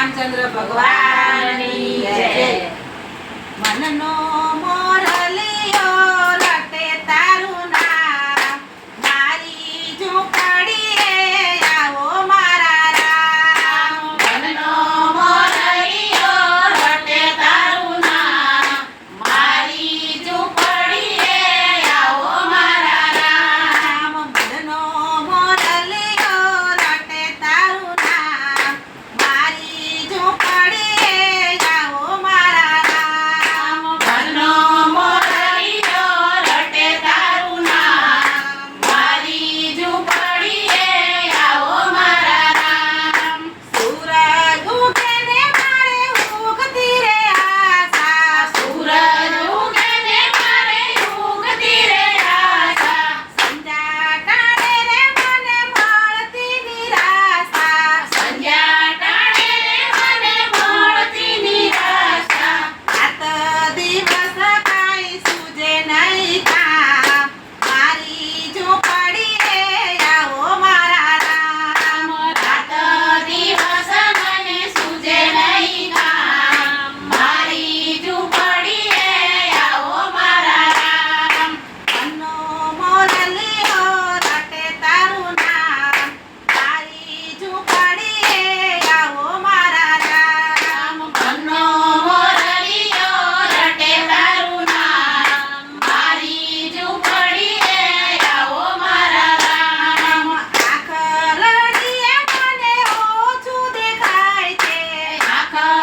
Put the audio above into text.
રામચંદ્ર ભગવાન મનનો Kakak